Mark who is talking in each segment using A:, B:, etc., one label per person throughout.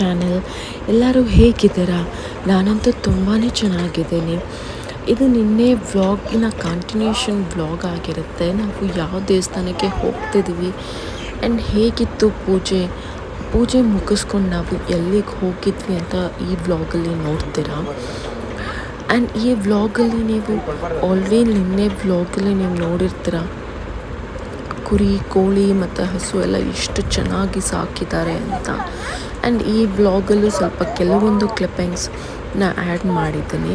A: Channel ಎಲ್ಲರೂ ಹೇಗಿದ್ದೀರಾ? ನಾನಂತೂ ತುಂಬಾ ಚೆನ್ನಾಗಿದ್ದೀನಿ. ಇದು ನಿನ್ನೆ ವ್ಲಾಗಿನ ಕಂಟಿನ್ಯೂಷನ್ ವ್ಲಾಗ್ ಆಗಿರುತ್ತೆ. ನಾವು ಯಾವ ದೇವಸ್ಥಾನಕ್ಕೆ ಹೋಗ್ತಿದ್ದೀವಿ ಆ್ಯಂಡ್ ಹೇಗಿತ್ತು ಪೂಜೆ? ಪೂಜೆ ಮುಗಿಸ್ಕೊಂಡು ನಾವು ಎಲ್ಲಿಗೆ ಹೋಗಿದ್ವಿ ಅಂತ ಈ ವ್ಲಾಗಲ್ಲಿ ನೋಡ್ತೀರಾ? ಆ್ಯಂಡ್ ಈ ವ್ಲಾಗಲ್ಲಿ ನೀವು ಆಲ್ರೆಡಿ ನಿನ್ನೆ ವ್ಲಾಗಲ್ಲಿ ನೀವು ನೋಡಿರ್ತೀರ, ಕುರಿ, ಕೋಳಿ ಮತ್ತು ಹಸು ಎಲ್ಲ ಎಷ್ಟು ಚೆನ್ನಾಗಿ ಸಾಕಿದ್ದಾರೆ ಅಂತ. ಆ್ಯಂಡ್ ಈ ವ್ಲಾಗಲ್ಲೂ ಸ್ವಲ್ಪ ಕೆಲವೊಂದು ಕ್ಲಿಪ್ಪಿಂಗ್ಸ್ನ ಆ್ಯಡ್ ಮಾಡಿದ್ದೀನಿ.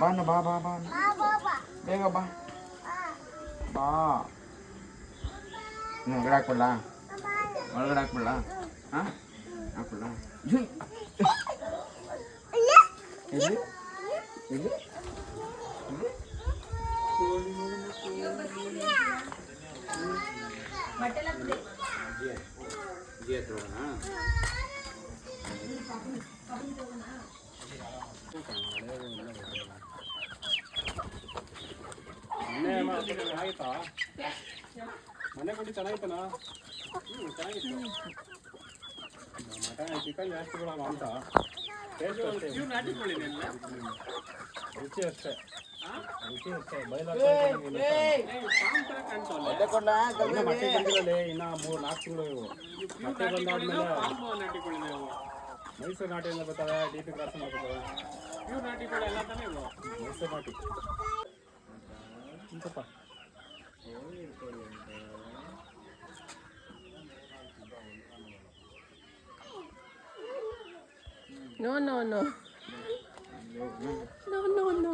B: ಬಾ ಬಾ ಬಾ ಬಾ ಒಳಗಡೆ ಹಾಕ್ಬಿಡ್ಲಾ? ಹಾಕ್ಬಿಡ್ಲಾ? ಹಾಂ? ಹಾಕ್ಬಿಡ್ಲಾ?
C: ಆಯ್ತಾ ಮನೆ ಕೊಡಿ ಚೆನ್ನಾಗಿತ್ತನಾ ಹ್ಞೂ ಚೆನ್ನಾಗಿತ್ತು ಮಟನ್ ಚಿಕನ್ ಜಾಸ್ತಿ ಕೊಡಲ್ಲ ಅಂತ ಟೇಸ್ಟ್ ಅಷ್ಟೇ ರುಚಿ ಅಷ್ಟೇ ರುಚಿ ಅಷ್ಟೇ
B: ಎಣ್ಣೆ ಕೊಡ್ಲಾ
C: ಇನ್ನು ಮೊಟ್ಟೆ ಬಂದಿರಲಿ ಇನ್ನು ಮೂರು ನಾಲ್ಕು ತಿಂಗಳು ಇವು ಮೊಟ್ಟೆ ಬಂದಾದ್ಮೇಲೆ ಮೈಸೂರು ನಾಟಿಯಿಂದ ಬರ್ತವೆ ಡಿ ಪಿ ಕ್ರಾಸ್ ಬರ್ತವೆ ಮೈಸೂರು ನಾಟಿ ಸ್ವಲ್ಪ
A: no no no no no no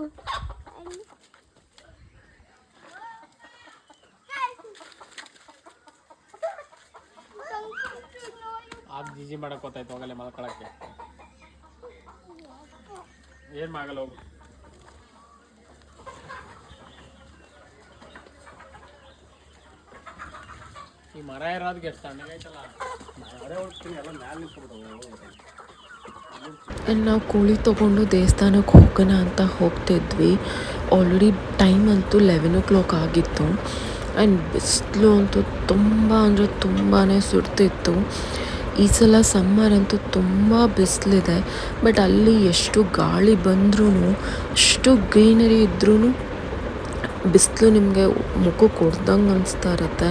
C: ಆಗ ಜಿಜಿ ಮಾಡಕ್ ಗೊತ್ತಾಯ್ತು ಹೋಗಲ್ಲೇ ಮಲ್ಕೊಳಕ್ಕೆ ಏನ್ ಮಾಡಲ್ಲ ಹೋಗು ಈ ಮರ ಇರೋದಕ್ಕೆ ಎಷ್ಟು ತಣ್ಣಗೈತಲ್ಲ ಮರ ಹೋಗ್ತೀನಿ ಎಲ್ಲ ಮ್ಯಾಲೆ ನಿಂತ್ಬಿಟ್ಟು
A: ಆ್ಯಂಡ್ ನಾವು ಕೋಳಿ ತೊಗೊಂಡು ದೇವಸ್ಥಾನಕ್ಕೆ ಹೋಗೋಣ ಅಂತ ಹೋಗ್ತಿದ್ವಿ. ಆಲ್ರೆಡಿ ಟೈಮ್ ಅಂತೂ ಲೆವೆನ್ ಓ ಕ್ಲಾಕ್ ಆಗಿತ್ತು. ಆ್ಯಂಡ್ ಬಿಸಿಲು ಅಂತೂ ತುಂಬ ಅಂದರೆ ತುಂಬಾ ಸುಡ್ತಿತ್ತು. ಈ ಸಲ ಸಮ್ಮರ್ ಅಂತೂ ತುಂಬ ಬಿಸಿಲಿದೆ. ಬಟ್ ಅಲ್ಲಿ ಎಷ್ಟು ಗಾಳಿ ಬಂದ್ರೂ ಅಷ್ಟು ಗ್ರೀನರಿ ಇದ್ರೂ ಬಿಸಿಲು ನಿಮಗೆ ಮುಖಕ್ಕೆ ಕೊಡ್ದಂಗೆ ಅನಿಸ್ತಾ ಇರುತ್ತೆ.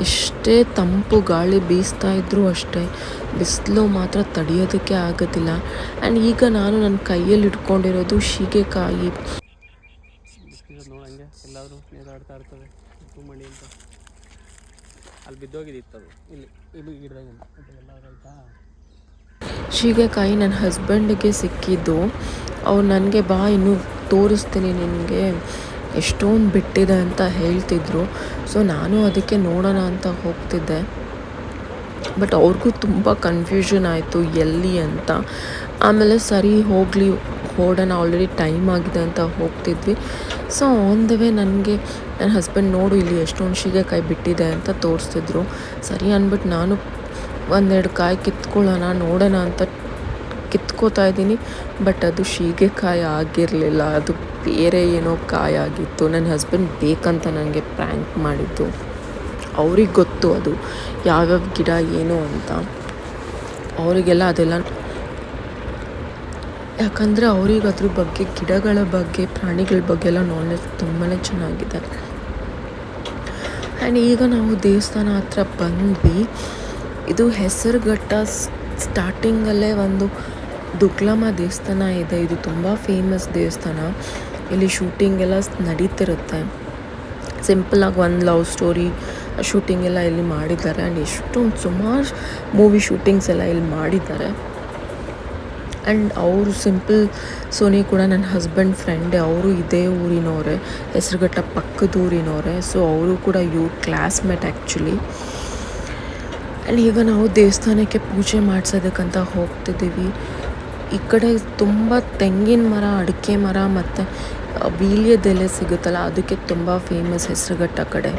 A: ಎಷ್ಟೇ ತಂಪು ಗಾಳಿ ಬೀಸ್ತಾ ಇದ್ರೂ ಅಷ್ಟೇ. ಬಿಸಿಲು ಮಾತ್ರ ತಡೆಯೋದಕ್ಕೆ ಆಗೋದಿಲ್ಲ. ಆ್ಯಂಡ್ ಈಗ ನಾನು ನನ್ನ ಕೈಯಲ್ಲಿ ಇಟ್ಕೊಂಡಿರೋದು ಶೀಗೆಕಾಯಿ.
C: ಬಿಸಿಲು ನೋಡಂಗೆ ಎಲ್ಲಾದರೂ ನೀರಾಡ್ತಾ ಇರ್ತವೆ ಉಪ್ಪು ಮಣಿ ಅಂತ. ಅಲ್ಲಿ ಬಿದ್ದೋಗಿದ್ದಿತ್ತು ಅದು. ಇಲ್ಲಿ ಇಲ್ಲಿ ಗಿಡದಾಗ ಎಲ್ಲ ಆಯ್ತಾ?
A: ಶೀಗೆಕಾಯಿ ನನ್ನ ಹಸ್ಬೆಂಡಿಗೆ ಸಿಕ್ಕಿದ್ದು. ಅವ್ರು ನನಗೆ ಬಾ ಇನ್ನೂ ತೋರಿಸ್ತೀನಿ ನಿನಗೆ. ಎಷ್ಟೊಂದು ಬಿಟ್ಟಿದೆ ಅಂತ ಹೇಳ್ತಿದ್ರು. ಸೊ ನಾನು ಅದಕ್ಕೆ ನೋಡೋಣ ಅಂತ ಹೋಗ್ತಿದ್ದೆ. ಬಟ್ ಅವ್ರಿಗೂ ತುಂಬ ಕನ್ಫ್ಯೂಷನ್ ಆಯಿತು, ಎಲ್ಲಿ ಅಂತ. ಆಮೇಲೆ ಸರಿ, ಹೋಗಲಿ, ಹೋಡೋಣ ಆಲ್ರೆಡಿ ಟೈಮ್ ಆಗಿದೆ ಅಂತ ಹೋಗ್ತಿದ್ವಿ. ಸೊ ಆನ್ ದ ವೇ ನನಗೆ ನನ್ನ ಹಸ್ಬೆಂಡ್ ನೋಡು, ಇಲ್ಲಿ ಎಷ್ಟೊಂದು ಸೀಗೆಕಾಯಿ ಬಿಟ್ಟಿದೆ ಅಂತ ತೋರಿಸ್ತಿದ್ರು ಸರಿ ಅಂದ್ಬಿಟ್ಟು ನಾನು ಒಂದೆರಡು ಕಾಯಿ ಕಿತ್ಕೊಳ್ಳೋಣ, ನೋಡೋಣ ಅಂತ ಕಿತ್ಕೋತಾ ಇದ್ದೀನಿ. ಬಟ್ ಅದು ಶೀಗೆಕಾಯಿ ಆಗಿರಲಿಲ್ಲ. ಅದು ಬೇರೆ ಏನೋ ಕಾಯಿ ಆಗಿತ್ತು. ನನ್ನ ಹಸ್ಬೆಂಡ್ ಬೇಕಂತ ನನಗೆ ಪ್ರ್ಯಾಂಕ್ ಮಾಡಿದ್ದು. ಅವ್ರಿಗೆ ಗೊತ್ತು ಅದು ಯಾವ್ಯಾವ ಗಿಡ ಏನು ಅಂತ. ಅವರಿಗೆಲ್ಲ ಅದೆಲ್ಲ ಯಾಕಂದರೆ ಅವ್ರಿಗೆ ಅದ್ರ ಬಗ್ಗೆ, ಗಿಡಗಳ ಬಗ್ಗೆ, ಪ್ರಾಣಿಗಳ ಬಗ್ಗೆ ಎಲ್ಲ ನಾಲೆಜ್ ತುಂಬಾ ಚೆನ್ನಾಗಿದೆ. ಆ್ಯಂಡ್ ಈಗ ನಾವು ದೇವಸ್ಥಾನ ಹತ್ರ ಬಂದ್ವಿ. ಇದು ಹೆಸರುಘಟ್ಟ ಸ್ಟಾರ್ಟಿಂಗಲ್ಲೇ ಒಂದು ದುಗ್ಲಮ್ಮ ದೇವಸ್ಥಾನ ಇದೆ. ಇದು ತುಂಬ ಫೇಮಸ್ ದೇವಸ್ಥಾನ. ಇಲ್ಲಿ ಶೂಟಿಂಗ್ ಎಲ್ಲ ನಡೀತಿರುತ್ತೆ. ಸಿಂಪಲಾಗಿ ಒಂದು ಲವ್ ಸ್ಟೋರಿ ಶೂಟಿಂಗ್ ಎಲ್ಲ ಇಲ್ಲಿ ಮಾಡಿದ್ದಾರೆ. ಆ್ಯಂಡ್ ಎಷ್ಟೊಂದು ಸುಮಾರು ಮೂವಿ ಶೂಟಿಂಗ್ಸ್ ಎಲ್ಲ ಇಲ್ಲಿ ಮಾಡಿದ್ದಾರೆ. ಆ್ಯಂಡ್ ಅವರು ಸಿಂಪಲ್ ಸೋನಿ ಕೂಡ ನನ್ನ ಹಸ್ಬೆಂಡ್ ಫ್ರೆಂಡೇ ಅವರು ಇದೇ ಊರಿನವರೇ. ಹೆಸರುಘಟ್ಟ ಪಕ್ಕದ ಊರಿನವರೇ. ಸೊ ಅವರು ಕೂಡ ಯು ಕ್ಲಾಸ್ಮೇಟ್ ಆ್ಯಕ್ಚುಲಿ ಆ್ಯಂಡ್ ಈಗ ನಾವು ದೇವಸ್ಥಾನಕ್ಕೆ ಪೂಜೆ ಮಾಡಿಸೋದಕ್ಕಂತ ಹೋಗ್ತಿದ್ದೀವಿ. ಈ ಕಡೆ ತುಂಬ ತೆಂಗಿನ ಮರ, ಅಡಿಕೆ ಮರ ಮತ್ತು ವೀಳ್ಯದೆಲೆ ಸಿಗುತ್ತಲ್ಲ, ಅದಕ್ಕೆ ತುಂಬ ಫೇಮಸ್ ಹೆಸರುಘಟ್ಟ ಕಡೆ.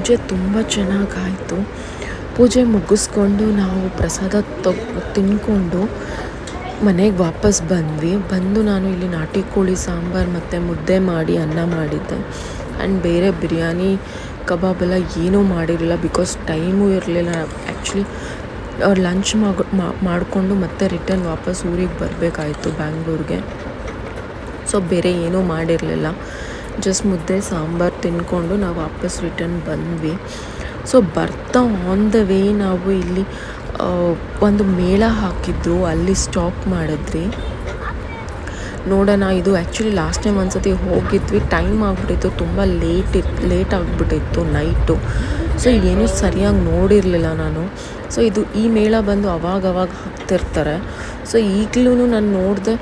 A: ಪೂಜೆ ತುಂಬ ಚೆನ್ನಾಗಾಯಿತು ಪೂಜೆ ಮುಗಿಸ್ಕೊಂಡು ನಾವು ಪ್ರಸಾದ ತಗ್ ತಿಂದ್ಕೊಂಡು ಮನೆಗೆ ವಾಪಸ್ ಬಂದ್ವಿ. ಬಂದು ನಾನು ಇಲ್ಲಿ ನಾಟಿ ಕೋಳಿ ಸಾಂಬಾರು ಮತ್ತು ಮುದ್ದೆ ಮಾಡಿ ಅನ್ನ ಮಾಡಿದ್ದೆ. ಆ್ಯಂಡ್ ಬೇರೆ ಬಿರಿಯಾನಿ, ಕಬಾಬ್ ಎಲ್ಲ ಏನೂ ಮಾಡಿರಲಿಲ್ಲ ಬಿಕಾಸ್ ಟೈಮು ಇರಲಿಲ್ಲ. ಆ್ಯಕ್ಚುಲಿ ಲಂಚ್ ಮಾಡಿಕೊಂಡು ಮತ್ತೆ ರಿಟರ್ನ್ ವಾಪಸ್ ಊರಿಗೆ ಬರಬೇಕಾಯಿತು ಬ್ಯಾಂಗ್ಳೂರಿಗೆ. ಸೊ ಬೇರೆ ಏನೂ ಮಾಡಿರಲಿಲ್ಲ. ಜಸ್ಟ್ ಮುದ್ದೆ, ಸಾಂಬಾರು ತಿನ್ಕೊಂಡು ನಾವು ವಾಪಸ್ ರಿಟರ್ನ್ ಬಂದ್ವಿ. ಸೊ ಬರ್ತಾ ಆನ್ ದ ವೇ ನಾವು ಇಲ್ಲಿ ಒಂದು ಮೇಳ ಹಾಕಿದ್ರು ಅಲ್ಲಿ ಸ್ಟಾಪ್ ಮಾಡಿದ್ರಿ ನೋಡೋಣ, ಇದು ಆ್ಯಕ್ಚುಲಿ ಲಾಸ್ಟ್ ಟೈಮ್ ಒಂದ್ಸತಿ ಹೋಗಿದ್ವಿ. ಟೈಮ್ ಆಗಿಬಿಟ್ಟಿತ್ತು, ತುಂಬ ಲೇಟ್ ಇತ್ತು ಲೇಟ್ ಆಗಿಬಿಟ್ಟಿತ್ತು ನೈಟು ಸೊ ಏನೂ ಸರಿಯಾಗಿ ನೋಡಿರಲಿಲ್ಲ ನಾನು. ಸೊ ಇದು ಈ ಮೇಳ ಬಂದು ಅವಾಗವಾಗ ಅವಾಗ ಹಾಕ್ತಿರ್ತಾರೆ. ಸೊ ಈಗಲೂ ನಾನು ನೋಡಿದೆ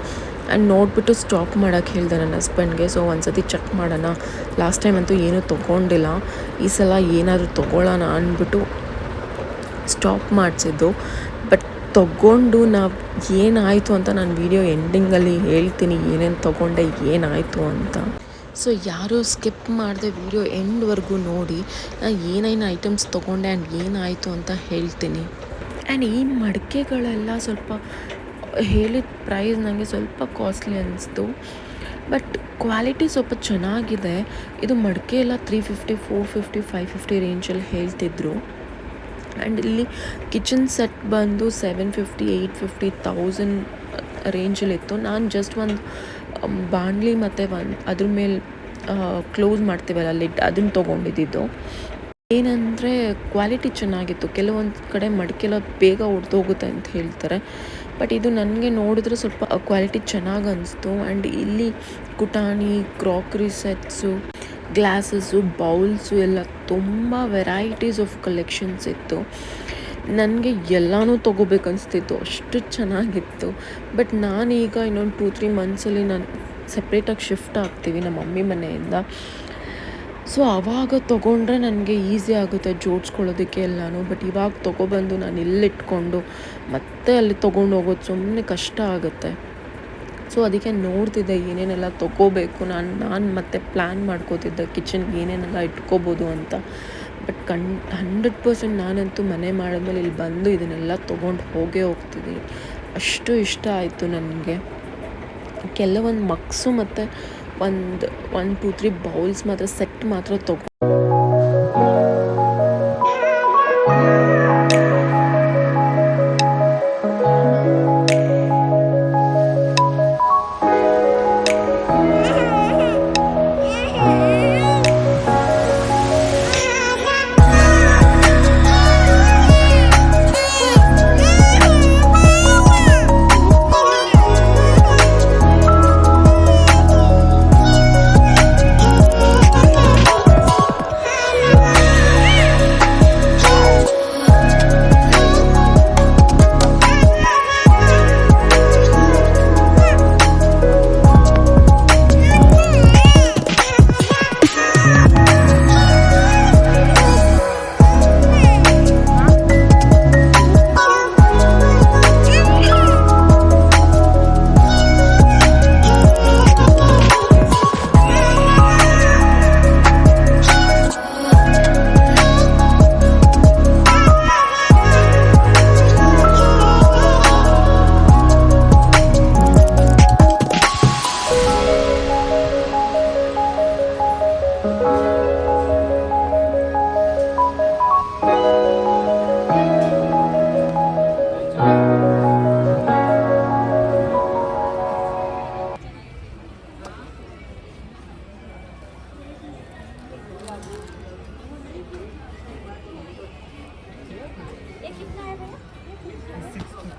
A: ಆ್ಯಂಡ್ ನೋಡಿಬಿಟ್ಟು ಸ್ಟಾಪ್ ಮಾಡೋಕ್ಕೆ ಹೇಳಿದೆ ನನ್ನ ಹಸ್ಬೆಂಡ್ಗೆ ಸೊ ಒಂದ್ಸತಿ ಚೆಕ್ ಮಾಡೋಣ. ಲಾಸ್ಟ್ ಟೈಮ್ ಅಂತೂ ಏನೂ ತೊಗೊಂಡಿಲ್ಲ. ಈ ಸಲ ಏನಾದರೂ ತೊಗೊಳ್ಳೋಣ ಅಂದ್ಬಿಟ್ಟು ಸ್ಟಾಪ್ ಮಾಡಿಸಿದ್ದು. ಬಟ್ ತಗೊಂಡು ನಾವು ಏನಾಯಿತು ಅಂತ ನಾನು ವಿಡಿಯೋ ಎಂಡಿಂಗಲ್ಲಿ ಹೇಳ್ತೀನಿ. ಏನೇನು ತೊಗೊಂಡೆ, ಏನಾಯಿತು ಅಂತ. ಸೊ ಯಾರೂ ಸ್ಕಿಪ್ ಮಾಡಿದೆ ವಿಡಿಯೋ ಎಂಡ್ವರೆಗೂ ನೋಡಿ. ನಾನು ಏನೇನು ಐಟಮ್ಸ್ ತೊಗೊಂಡೆ ಆ್ಯಂಡ್ ಏನಾಯಿತು ಅಂತ ಹೇಳ್ತೀನಿ. ಆ್ಯಂಡ್ ಈ ಮಡಿಕೆಗಳೆಲ್ಲ ಸ್ವಲ್ಪ ಹೇಳಿದ ಪ್ರೈಸ್ ನನಗೆ ಸ್ವಲ್ಪ ಕಾಸ್ಟ್ಲಿ ಅನ್ನಿಸ್ತು ಬಟ್ ಕ್ವಾಲಿಟಿ ಸ್ವಲ್ಪ ಚೆನ್ನಾಗಿದೆ. ಇದು ಮಡಿಕೆ ಎಲ್ಲ three fifty four fifty five fifty ರೇಂಜಲ್ಲಿ ಹೇಳ್ತಿದ್ರು. ಆ್ಯಂಡ್ ಇಲ್ಲಿ ಕಿಚನ್ ಸೆಟ್ ಬಂದು seven fifty eight fifty thousand ರೇಂಜಲ್ಲಿತ್ತು ನಾನು ಜಸ್ಟ್ ಒಂದು ಬಾಂಡ್ಲಿ ಮತ್ತು ಒಂದು ಅದ್ರ ಮೇಲೆ ಕ್ಲೋಸ್ ಮಾಡ್ತೀವಲ್ಲ ಲಿಡ್ ಅದನ್ನು ತೊಗೊಂಡಿದ್ದು. ಏನಂದರೆ ಕ್ವಾಲಿಟಿ ಚೆನ್ನಾಗಿತ್ತು. ಕೆಲವೊಂದು ಕಡೆ ಮಡಿಕೆಲ್ಲ ಬೇಗ ಒಡೆದೋಗುತ್ತೆ ಅಂತ ಹೇಳ್ತಾರೆ. ಬಟ್ ಇದು ನನಗೆ ನೋಡಿದ್ರೆ ಸ್ವಲ್ಪ ಕ್ವಾಲಿಟಿ ಚೆನ್ನಾಗಿ ಅನಿಸ್ತು. ಆ್ಯಂಡ್ ಇಲ್ಲಿ ಕುಟಾಣಿ ಕ್ರಾಕ್ರಿ ಸೆಟ್ಸು ಗ್ಲಾಸಸ್ಸು ಬೌಲ್ಸು ಎಲ್ಲ ತುಂಬ ವೆರೈಟೀಸ್ ಆಫ್ ಕಲೆಕ್ಷನ್ಸ್ ಇತ್ತು. ನನಗೆ ಎಲ್ಲನೂ ತೊಗೋಬೇಕನ್ನಿಸ್ತಿತ್ತು ಅಷ್ಟು ಚೆನ್ನಾಗಿತ್ತು. ಬಟ್ ನಾನೀಗ ಇನ್ನೊಂದು ಟೂ ತ್ರೀ ಮಂತ್ಸಲ್ಲಿ ನಾನು ಸಪ್ರೇಟಾಗಿ ಶಿಫ್ಟ್ ಆಗ್ತೀವಿ ನಮ್ಮ ಮಮ್ಮಿ ಮನೆಯಿಂದ. ಸೊ ಆವಾಗ ತೊಗೊಂಡ್ರೆ ನನಗೆ ಈಸಿ ಆಗುತ್ತೆ ಜೋಡಿಸ್ಕೊಳ್ಳೋದಕ್ಕೆ ಎಲ್ಲನೂ ಬಟ್ ಇವಾಗ ತೊಗೊಬಂದು ನಾನು ಇಲ್ಲಿಟ್ಕೊಂಡು ಮತ್ತೆ ಅಲ್ಲಿ ತೊಗೊಂಡು ಹೋಗೋದು ಸುಮ್ಮನೆ ಕಷ್ಟ ಆಗುತ್ತೆ. ಸೊ ಅದಕ್ಕೆ ನೋಡ್ತಿದ್ದೆ ಏನೇನೆಲ್ಲ ತೊಗೋಬೇಕು, ನಾನು ನಾನು ಮತ್ತೆ ಪ್ಲ್ಯಾನ್ ಮಾಡ್ಕೋತಿದ್ದೆ ಕಿಚನ್ಗೆ ಏನೇನೆಲ್ಲ ಇಟ್ಕೋಬೋದು ಅಂತ. ಬಟ್ ಕಣ್ ಹಂಡ್ರೆಡ್ ಪರ್ಸೆಂಟ್ ನಾನಂತೂ ಮನೆ ಮಾಡಿದ್ಮೇಲೆ ಇಲ್ಲಿ ಬಂದು ಇದನ್ನೆಲ್ಲ ತೊಗೊಂಡು ಹೋಗೇ ಹೋಗ್ತಿದ್ದೀನಿ ಅಷ್ಟು ಇಷ್ಟ ಆಯಿತು ನನಗೆ. ಕೆಲವೊಂದು ಮಕ್ಸು ಮತ್ತು ಒಂದು ಒನ್ ಟೂ ತ್ರೀ ಬೌಲ್ಸ್ ಮಾತ್ರ ಸೆಟ್ ಮಾತ್ರ ತೊಗೊ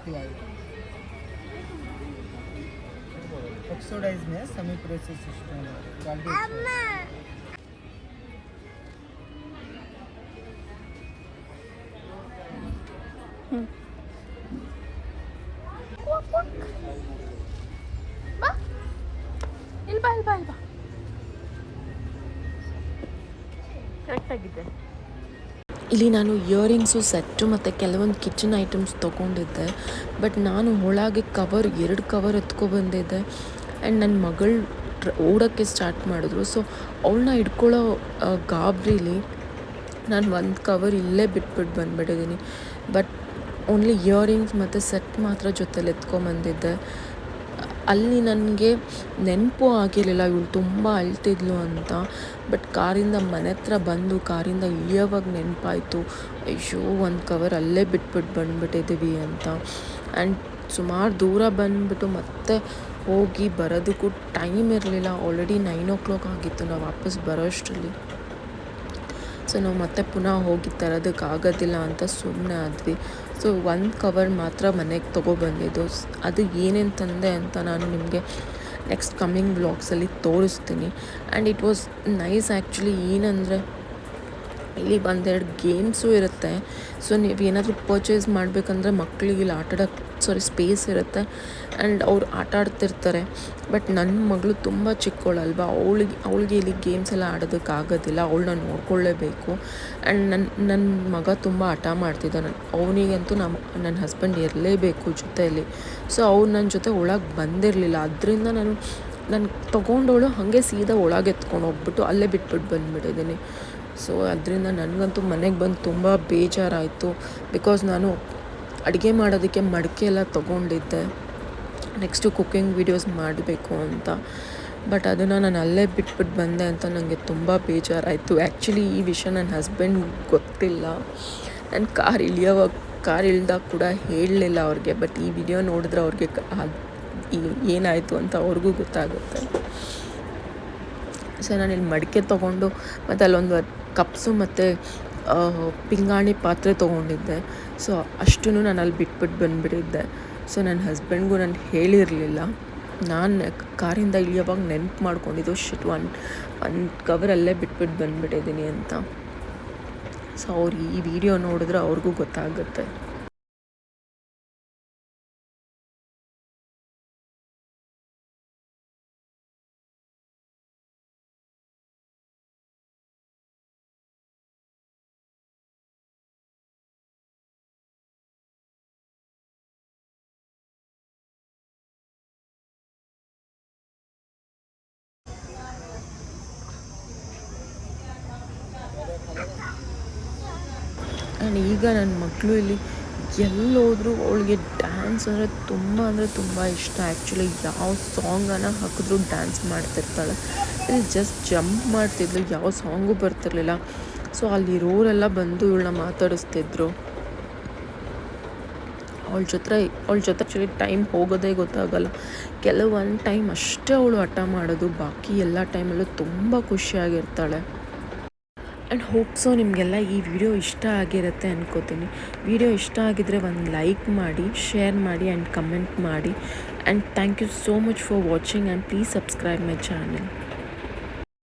A: क्लाइड
D: ऑक्सोडाइज में समी process system Hmm.
A: Bak bak. Bak. Elba elba elba. Correct ಆಗಿದೆ ಇಲ್ಲಿ ನಾನು ಇಯರಿಂಗ್ಸು ಸೆಟ್ಟು ಮತ್ತು ಕೆಲವೊಂದು ಕಿಚನ್ ಐಟಮ್ಸ್ ತೊಗೊಂಡಿದ್ದೆ. ಬಟ್ ನಾನು ಒಳಗೆ ಕವರ್ ಎರಡು ಕವರ್ ಎತ್ಕೊಬಂದಿದ್ದೆ ಆ್ಯಂಡ್ ನನ್ನ ಮಗಳು ಓಡೋಕ್ಕೆ ಸ್ಟಾರ್ಟ್ ಮಾಡಿದ್ರು. ಸೊ ಅವಳನ್ನ ಹಿಡ್ಕೊಳ್ಳೋ ಗಾಬರಿಲಿ ನಾನು ಒಂದು ಕವರ್ ಇಲ್ಲೇ ಬಿಟ್ಬಿಟ್ಟು ಬಂದುಬಿಟ್ಟಿದ್ದೀನಿ ಬಟ್ ಓನ್ಲಿ ಇಯರಿಂಗ್ಸ್ ಮತ್ತು ಸೆಟ್ ಮಾತ್ರ ಜೊತೆಲಿ ಎತ್ಕೊಂಬಂದಿದ್ದೆ ಅಲ್ಲಿ ನನಗೆ ನೆನಪು ಆಗಿರಲಿಲ್ಲ. ಇವಳು ತುಂಬ ಅಳ್ತಿದ್ಲು ಅಂತ. ಬಟ್ ಕಾರಿಂದ ಮನೆ ಹತ್ರ ಬಂದು, ಕಾರಿಂದ ಇಳಿಯೋವಾಗ ನೆನಪಾಯಿತು. ಅಯ್ಯೋ, ಒಂದು ಕವರ್ ಅಲ್ಲೇ ಬಿಟ್ಬಿಟ್ಟು ಬಂದುಬಿಟ್ಟಿದ್ದೀವಿ ಅಂತ. ಆ್ಯಂಡ್ ಸುಮಾರು ದೂರ ಬಂದುಬಿಟ್ಟು ಮತ್ತೆ ಹೋಗಿ ಬರೋದಕ್ಕೂ ಟೈಮ್ ಇರಲಿಲ್ಲ. ಆಲ್ರೆಡಿ ನೈನ್ ಓ ಕ್ಲಾಕ್ ಆಗಿತ್ತು. ನಾವು ವಾಪಸ್ ಬರೋಷ್ಟರಲ್ಲಿ ಸೊ ನಾವು ಮತ್ತೆ ಪುನಃ ಹೋಗಿ ತರೋದಕ್ಕಾಗೋದಿಲ್ಲ ಅಂತ ಸುಮ್ಮನೆ ಆದ್ವಿ. ಸೊ ಒಂದು ಕವರ್ ಮಾತ್ರ ಮನೆಗೆ ತೊಗೊಬಂದಿದ್ದು. ಅದು ಏನೇನು ತಂದೆ ಅಂತ ನಾನು ನಿಮಗೆ ನೆಕ್ಸ್ಟ್ ಕಮ್ಮಿಂಗ್ ಬ್ಲಾಗ್ಸಲ್ಲಿ ತೋರಿಸ್ತೀನಿ. And it was nice actually ಏನಂದರೆ ಇಲ್ಲಿ ಒಂದೆರಡು ಗೇಮ್ಸು ಇರುತ್ತೆ. ಸೊ ನೀವು ಏನಾದರೂ ಪರ್ಚೇಸ್ ಮಾಡಬೇಕಂದ್ರೆ ಮಕ್ಕಳಿಗೆ ಇಲ್ಲಿ ಆಟ ಆಡೋಕ್ಕೆ ಸಾರಿ ಸ್ಪೇಸ್ ಇರುತ್ತೆ. ಆ್ಯಂಡ್ ಅವ್ರು ಆಟ ಆಡ್ತಿರ್ತಾರೆ. ಬಟ್ ನನ್ನ ಮಗಳು ತುಂಬ ಚಿಕ್ಕವಳಲ್ವ ಅವಳಿಗೆ ಅವಳಿಗೆ ಇಲ್ಲಿ ಗೇಮ್ಸ್ ಎಲ್ಲ ಆಡೋದಕ್ಕೆ ಆಗೋದಿಲ್ಲ. ಅವಳನ್ನ ನೋಡ್ಕೊಳ್ಳೇಬೇಕು ಆ್ಯಂಡ್ ನನ್ನ ನನ್ನ ಮಗ ತುಂಬ ಹಠ ಮಾಡ್ತಿದ್ದಾನೆ. ಅವನಿಗಂತೂ ನಮ್ಮ ನನ್ನ ಹಸ್ಬೆಂಡ್ ಇರಲೇಬೇಕು ಜೊತೆಯಲ್ಲಿ ಸೊ ಅವ್ರು ನನ್ನ ಜೊತೆ ಒಳಗೆ ಬಂದಿರಲಿಲ್ಲ. ಅದರಿಂದ ನಾನು ನಾನು ತೊಗೊಂಡವಳು ಹಾಗೆ ಸೀದಾ ಒಳಗೆ ಎತ್ಕೊಂಡು ಹೋಗ್ಬಿಟ್ಟು ಅಲ್ಲೇ ಬಿಟ್ಬಿಟ್ಟು ಬಂದುಬಿಟ್ಟಿದ್ದೀನಿ. ಸೊ ಅದರಿಂದ ನನಗಂತೂ ಮನೆಗೆ ಬಂದು ತುಂಬ ಬೇಜಾರಾಯಿತು. ಬಿಕಾಸ್ ನಾನು ಅಡುಗೆ ಮಾಡೋದಕ್ಕೆ ಮಡಿಕೆ ಎಲ್ಲ ತೊಗೊಂಡಿದ್ದೆ. ನೆಕ್ಸ್ಟು ಕುಕ್ಕಿಂಗ್ ವೀಡಿಯೋಸ್ ಮಾಡಬೇಕು ಅಂತ. ಬಟ್ ಅದನ್ನು ನಾನು ಅಲ್ಲೇ ಬಿಟ್ಬಿಟ್ಟು ಬಂದೆ ಅಂತ ನನಗೆ ತುಂಬ ಬೇಜಾರಾಯಿತು. ಆ್ಯಕ್ಚುಲಿ ಈ ವಿಷಯ ನನ್ನ ಹಸ್ಬೆಂಡ್ ಗೊತ್ತಿಲ್ಲ. ನನ್ನ ಕಾರ್ ಇಳಿಯೋವಾಗ, ಕಾರ್ ಇಳ್ದಾಗ ಕೂಡ ಹೇಳಲಿಲ್ಲ ಅವ್ರಿಗೆ. ಬಟ್ ಈ ವಿಡಿಯೋ ನೋಡಿದ್ರೆ ಅವ್ರಿಗೆ ಏನಾಯಿತು ಅಂತ ಅವ್ರಿಗೂ ಗೊತ್ತಾಗುತ್ತೆ. ಸೊ ನಾನು ಇಲ್ಲಿ ಮಡಿಕೆ ತೊಗೊಂಡು ಮತ್ತು ಅಲ್ಲೊಂದು ಕಪ್ಸು ಮತ್ತು ಪಿಂಗಾಣಿ ಪಾತ್ರೆ ತೊಗೊಂಡಿದ್ದೆ. ಸೊ ಅಷ್ಟೂ ನಾನು ಅಲ್ಲಿ ಬಿಟ್ಬಿಟ್ಟು ಬಂದುಬಿಟ್ಟಿದ್ದೆ. ಸೊ ನನ್ನ ಹಸ್ಬೆಂಡ್ಗೂ ನಾನು ಹೇಳಿರಲಿಲ್ಲ. ನಾನು ಕಾರಿಂದ ಇಳಿಯೋವಾಗ ನೆನ್ಪು ಮಾಡ್ಕೊಂಡಿದ್ದು ಶಿಟ್ ಒನ್ ಒಂದು ಕವರಲ್ಲೇ ಬಿಟ್ಬಿಟ್ಟು ಬಂದುಬಿಟ್ಟಿದ್ದೀನಿ ಅಂತ. ಸೊ ಅವ್ರು ಈ ವಿಡಿಯೋ ನೋಡಿದ್ರೆ ಅವ್ರಿಗೂ ಗೊತ್ತಾಗುತ್ತೆ. ಆ್ಯಂಡ್ ಈಗ ನನ್ನ ಮಕ್ಕಳು ಇಲ್ಲಿ ಎಲ್ಲೋದ್ರೂ ಅವಳಿಗೆ ಡ್ಯಾನ್ಸ್ ಅಂದರೆ ತುಂಬ ಅಂದರೆ ತುಂಬ ಇಷ್ಟ. ಆ್ಯಕ್ಚುಲಿ ಯಾವ ಸಾಂಗನ್ನು ಹಾಕಿದ್ರು ಡ್ಯಾನ್ಸ್ ಮಾಡ್ತಿರ್ತಾಳೆ. ಇಲ್ಲಿ ಜಸ್ಟ್ ಜಂಪ್ ಮಾಡ್ತಿದ್ಲು, ಯಾವ ಸಾಂಗು ಬರ್ತಿರ್ಲಿಲ್ಲ. ಸೊ ಅಲ್ಲಿರೋರೆಲ್ಲ ಬಂದು ಇವಳನ್ನ ಮಾತಾಡಿಸ್ತಿದ್ರು. ಅವಳ ಜೊತೆ ಅವಳ ಜೊತೆ ಆ್ಯಕ್ಚುಲಿ ಟೈಮ್ ಹೋಗೋದೇ ಗೊತ್ತಾಗಲ್ಲ. ಕೆಲವೊಂದು ಟೈಮ್ ಅಷ್ಟೇ ಅವಳು ಹಠ ಮಾಡೋದು, ಬಾಕಿ ಎಲ್ಲ ಟೈಮಲ್ಲೂ ತುಂಬ ಖುಷಿಯಾಗಿರ್ತಾಳೆ. ಆ್ಯಂಡ್ ಹೋಪ್ಸೋ ನಿಮಗೆಲ್ಲ ಈ ವಿಡಿಯೋ ಇಷ್ಟ ಆಗಿರುತ್ತೆ ಅನ್ಕೋತೀನಿ. ವಿಡಿಯೋ ಇಷ್ಟ ಆಗಿದ್ರೆ ಒಂದು ಲೈಕ್ ಮಾಡಿ ಶೇರ್ ಮಾಡಿ ಆ್ಯಂಡ್ ಕಮೆಂಟ್ ಮಾಡಿ. And thank you so much for watching and please subscribe my channel